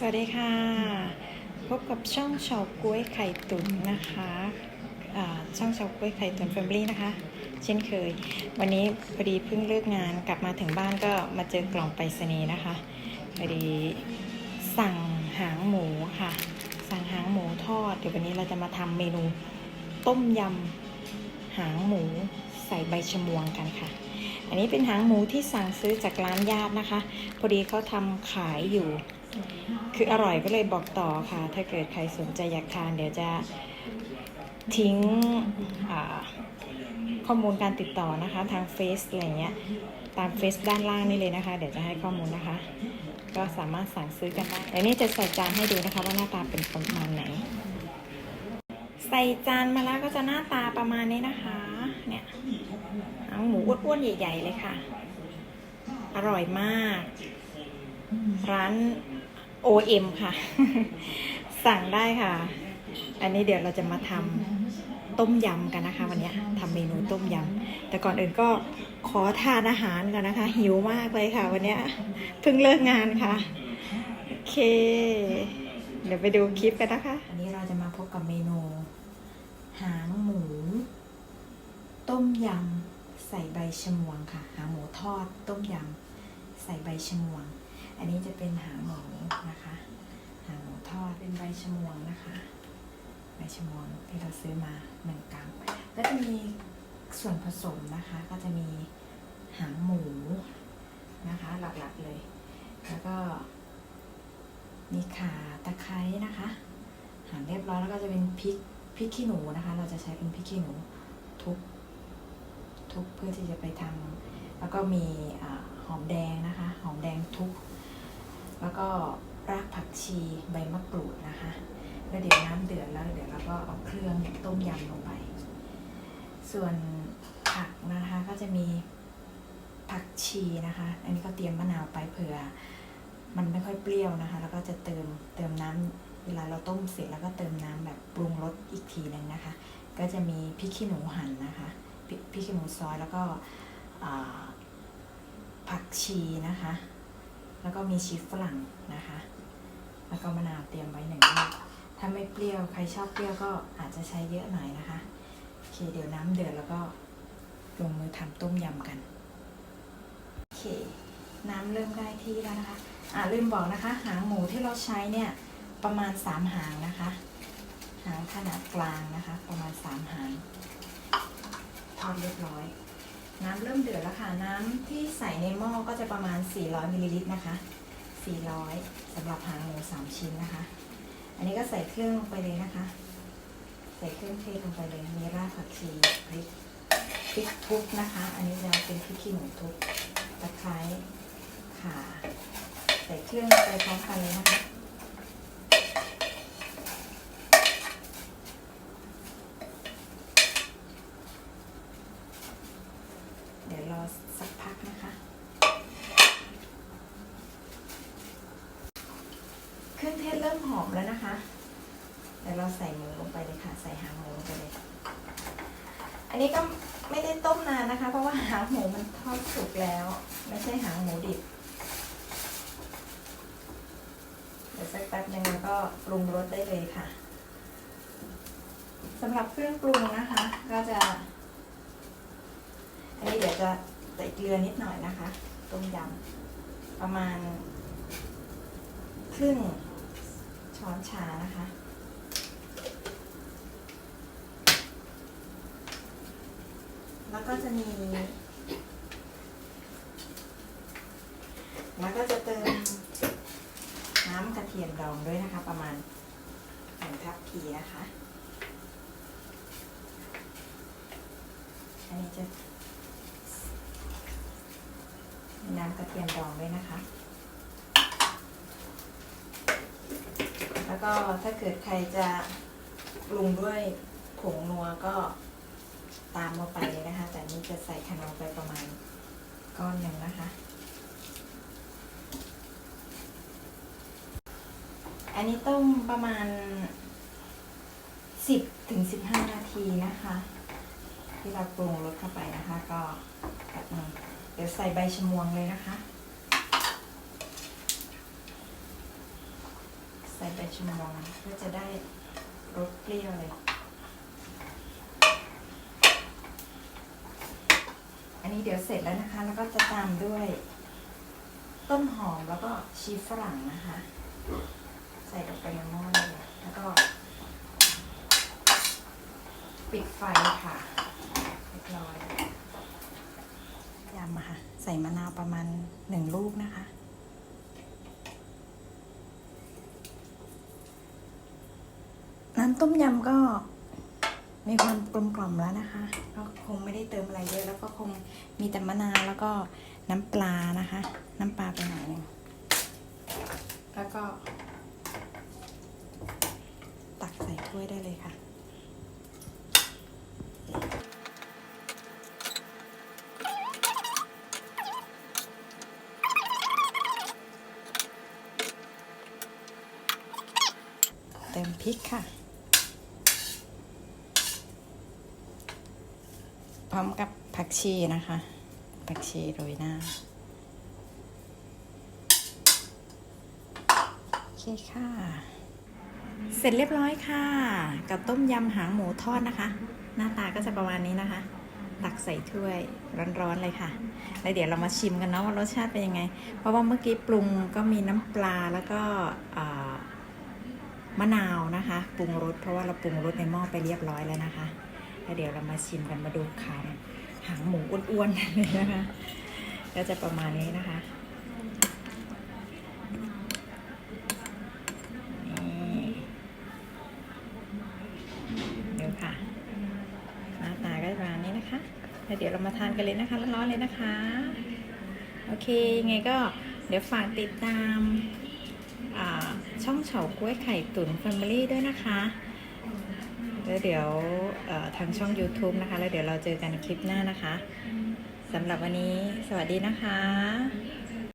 สวัสดีค่ะ พบกับช่องเฉาก้วยไข่ตุ๋นนะคะช่องเฉาก้วยไข่ตุ๋นแฟมิลี่นะคะ เช่นเคย วันนี้พอดีเพิ่งเลิกงานกลับมาถึงบ้านก็มาเจอกล่องไปรษณีย์นะคะพอดีสั่งหางหมูค่ะ สั่งหางหมูทอดเดี๋ยววันนี้เราจะมาทำเมนู ต้มยำหางหมูใส่ใบชะมวงกันค่ะ อันนี้เป็นหางหมูที่สั่งซื้อจากร้านญาตินะคะ พอดีเขาทำขายอยู่ คืออร่อยก็เลยบอกต่อค่ะ ถ้าเกิดใครสนใจอยากทานเดี๋ยวจะทิ้งข้อมูลการติดต่อนะคะทางเฟซอะไรเงี้ยตามเฟซด้านล่างนี่เลยนะคะ เดี๋ยวจะให้ข้อมูลนะคะ ก็สามารถสั่งซื้อกันได้แต่นี่จะใส่จานให้ดูนะคะ ว่าหน้าตาเป็นประมาณไหน ใส่จานมาแล้วก็จะหน้าตาประมาณนี้นะคะ เนี่ย หางหมูอ้วนๆใหญ่ ๆ เลยค่ะ อร่อยมาก ร้าน OM ค่ะ สั่งได้ค่ะ อันนี้เดี๋ยวเราจะมาทำต้มยำกันนะคะ วันนี้ทำเมนูต้มยำแต่ก่อนอื่นก็ขอทานอาหารก่อนนะคะ หิวมากเลยค่ะ วันนี้เพิ่งเลิกงานค่ะ โอเค เดี๋ยวไปดูคลิปกันนะคะ อันนี้เราจะมาพบกับเมนู หางหมู ต้มยำ ใส่ใบชะมวงค่ะ หางหมูทอดต้มยำใส่ใบชะมวง อันนี้จะเป็นหางหมูนะคะ หางหมูทอดเป็นใบชะมวงนะคะ ใบชะมวงที่เราซื้อมาหนึ่งกรัมก็จะมีส่วนผสมนะคะ ก็จะมีหางหมูนะคะหลักๆเลย แล้วก็มีขาตะไคร้นะคะ หั่นเรียบร้อยแล้วก็จะเป็นพริกพริกขี้หนูนะคะ เราจะใช้เป็นพริกขี้หนูทุบ ทุบเพื่อที่จะไปทำแล้วก็มีอหอมแดงนะคะหอมแดงทุบแล้วก็รากผักชีใบมะกรูดนะคะแล้วเดี๋ยวน้ำเดือดแล้วเดี๋ยวเราก็เอาเครื่องต้มยำลงไป ส่วนผักนะคะก็จะมีผักชีนะคะ อันนี้ก็เตรียมมะนาวไปเผื่อ มันไม่ค่อยเปรี้ยวนะคะ แล้วก็จะเติมเติมน้ำเวลาเราต้มเสร็จแล้วก็เติมน้ำแบบปรุงรสอีกทีหนึ่งนะคะ ก็จะมีพริกขี้หนูหั่นนะคะ พริกขี้หนูซอยแล้วก็ผักชีนะคะ แล้วก็มีชีสฝรั่งนะคะ แล้วก็มะนาวเตรียมไว้หนึ่งลูกถ้าไม่เปรี้ยวใครชอบเปรี้ยวก็อาจจะใช้เยอะหน่อยนะคะโอเคเดี๋ยวน้ำเดือดแล้วก็ลงมือทำต้มยำกันโอเคน้ำเริ่มได้ที่แล้วนะคะอ่าลืมบอกนะคะ หางหมูที่เราใช้เนี่ยประมาณสามหางนะคะ หางขนาดกลางนะคะ ประมาณสามหาง ทอดเรียบร้อย น้ำเริ่มเดือดแล้วค่ะ น้ำที่ใส่ในหม้อก็จะประมาณ 400มิลลิลิตรนะคะ 400สำหรับหางหมูสามชิ้นนะคะ อันนี้ก็ใส่เครื่องลงไปเลยนะคะ ใส่เครื่องเทศลงไปเลย มีรากผักชีพริกพริกทุบนะคะ อันนี้จะเป็นพริกขี้หนูทุบตะไคร้ข่าใส่เครื่องไปพร้อมกันเลยนะคะ เดี๋ยวรอ สักพักนะคะ เครื่องเทศเริ่มหอมแล้วนะคะเดี๋ยวเราใส่หมูลงไปเลยค่ะ ใส่หางหมูลงไปเลย อันนี้ก็ไม่ได้ต้มนานนะคะ เพราะว่าหางหมูมันทอดสุกแล้ว ไม่ใช่หางหมูดิบเดี๋ยวสักแป๊บหนึงแล้วก็ปรุงรสได้เลยค่ะสำหรับเครื่องปรุงนะคะ ก็จะ อันนี้เดี๋ยวจะ ใส่เกลือนิดหน่อยนะคะ ต้มยำประมาณ ครึ่งช้อนชานะคะ แล้วก็จะมี แล้วก็จะเติมน้ำกระเทียมดองด้วยนะคะ ประมาณหนึ่งทัพพีนะคะ อันนี้จะ น้ำกระเทียมดองด้วยนะคะ แล้วก็ถ้าเกิดใครจะปรุงด้วยผงนัวก็ตามมาไปเลยนะคะ แต่นี่จะใส่ขนมไปประมาณก้อนหนึ่งนะคะ อันนี้ต้มประมาณสิบถึงสิบห้านาทีนะคะ ที่เราปรุงรสเข้าไปนะคะ ก็แบบนี้ เดี๋ยวใส่ใบชะมวงเลยนะคะ ใส่ใบชะมวงเพื่อจะได้รสเปรี้ยวเลย อันนี้เดี๋ยวเสร็จแล้วนะคะ แล้วก็จะตามด้วย ต้นหอมแล้วก็ชีสฝรั่งนะคะ ใส่ลงไปในหม้อเลยแล้วก็ ปิดไฟค่ะเรียบร้อยำอะค่ะ ใส่มะนาวประมาณหนึ่งลูกนะคะ น้ำต้มยำก็มีความกลมกล่อมแล้วนะคะ ก็คงไม่ได้เติมอะไรเยอะแล้วก็คงมีแต่มะนาวแล้วก็น้ำปลานะคะ น้ำปลาไปหน่อยหนึงแล้วก็ ตักใส่ถ้วยได้เลยค่ะ เติมพ ริกค่ะ พร้อมกับผักชีนะคะ ผักชีโรยหน้า โอเคค่ะ เสร็จเรียบร้อยค่ะ กับต้มยำหางหมูทอดนะคะ หน้าตาก็จะประมาณนี้นะคะตักใส่ถ้วยร้อนๆเลยค่ะ แล้วเดี๋ยวเรามาชิมกันเนาะว่ารสชาติเป็นยังไง เพราะว่าเมื่อกี้ปรุงก็มีน้ำปลาแล้วก็ มะนาวนะคะปรุงรสเพราะว่าเราปรุงรสในหม้อไปเรียบร้อยแล้วนะคะแล้วเดี๋ยวเรามาชิมกันมาดูขาหางหมูอ้วนๆเลยนะคะ ก็จะประมาณนี้นะคะนี่เดี๋ยวค่ะหน้าตาก็ประมาณนี้นะคะแล้วเดี๋ยวเรามาทานกันเลยนะคะร้อนๆเลยนะคะ โอเค ไงก็เดี๋ยวฝากติดตาม ช่องเฉากล้วยไข่ตุ๋นแฟมิลี่ด้วยนะคะ แล้วเดี๋ยวทางช่อง YouTube นะคะ แล้วเดี๋ยวเราเจอกันคลิปหน้านะคะสำหรับวันนี้สวัสดีนะคะ